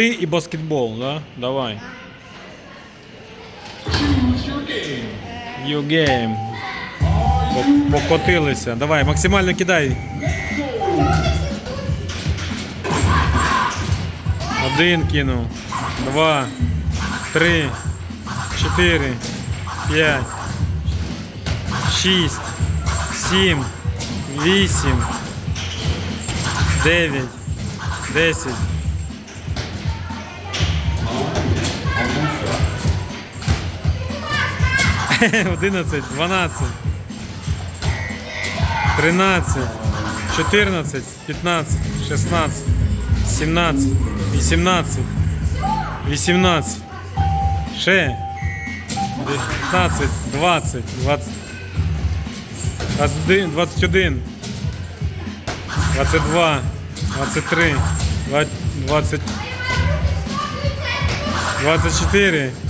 ти і баскетбол, да? Давай. You game. По- Покотилися. Давай, максимально кидай. Один кинув. Два. Три. Чотири. П'ять. Шість. Сім. Вісім. Дев'ять. Десять. 11, 12, 13, 14, 15, 16, 17, 18, 18, ще 19, 20, 20, 21, 21, 22, 23, 20, 24,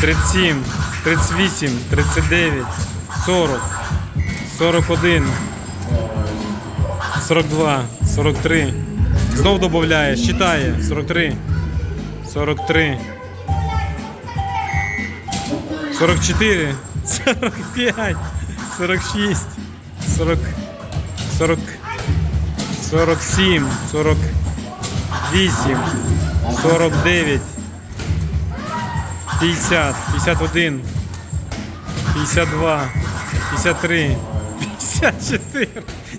37, 38, 39, 40, 41, 42, 43. Знов додає, считає. 43, 43, 44, 45, 46, 40, 40, 47, 48, 49, 50, 51, 52, 53, 54.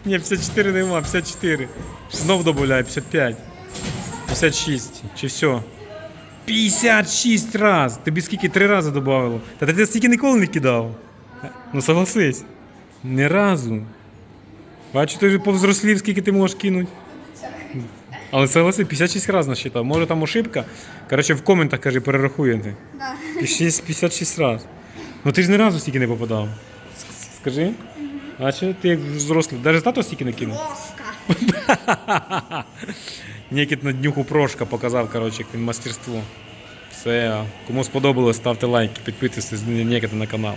Ні, 54 нема, 54. Знов додаю, 55, 56. Чи все? 56 раз. Тобі скільки три рази додавало? Та ти стільки ніколи не кидав. Ну согласись. Ні разу. Бачу, ти вже повзрослів, скільки ти можеш кинути. Але согласи, 56 разів насчитав. Може там ошибка. Коротше, в коментах кажи, перерахуєте. Да. 56, 56 разів. Ну ти ж ні разу стільки не попадав. Скажи. А чи ти як взрослий? Навіть тато стільки не кинув. Плоско. Нікіт на днюху прошка показав, коротше, як він мастерство. Все. Кому сподобалось, ставте лайки, підписуйтесь на канал.